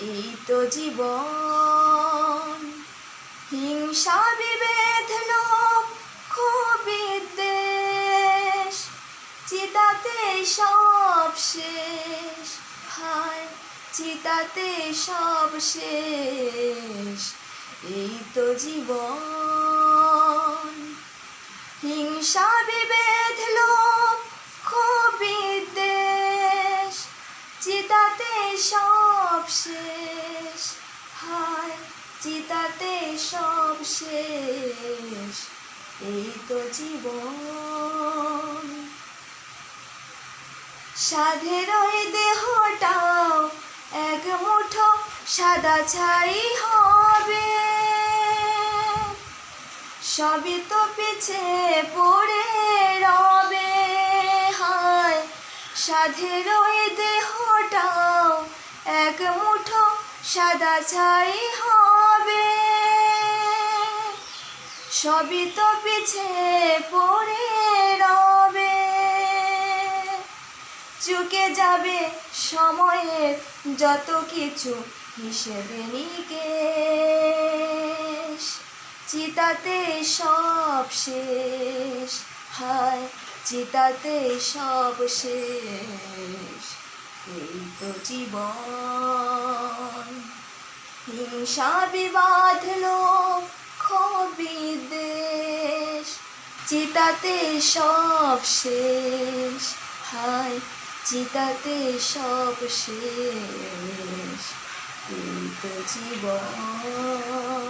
এই তো জীবন। হিংসা, বিভেদ, লোভ, ক্ষোভ, বিদ্বেষ, চিতাতে সব শেষ। হায়, চিতাতে সব শেষ। এই তো জীবন। হিংসা, বিভেদ, লোভ, ক্ষোভ, বিদ্বেষ, চিতাতে সব শেষ হায় চিতাতে সব শেষ এই তো জীবন। সাধের ওই দেহটাও এক মুঠো সাদা ছাই হবে। সবই তো পিছে পড়ে রবে। হায়, সাধের ওই দেহটাও সাদা ছাই হবে। সবই তো পিছে পড়ে রবে। চুকে যাবে সময়ের যত কিছু হিসেবে নিকেশ। চিতাতে সব শেষ, হায়, চিতাতে সব শেষ। এই তো জীবন। হিংসা বিবাদ বিদেশ চিতাতে সব শেষ হায় চিতাতে সব শেষ। এই তো জীবন।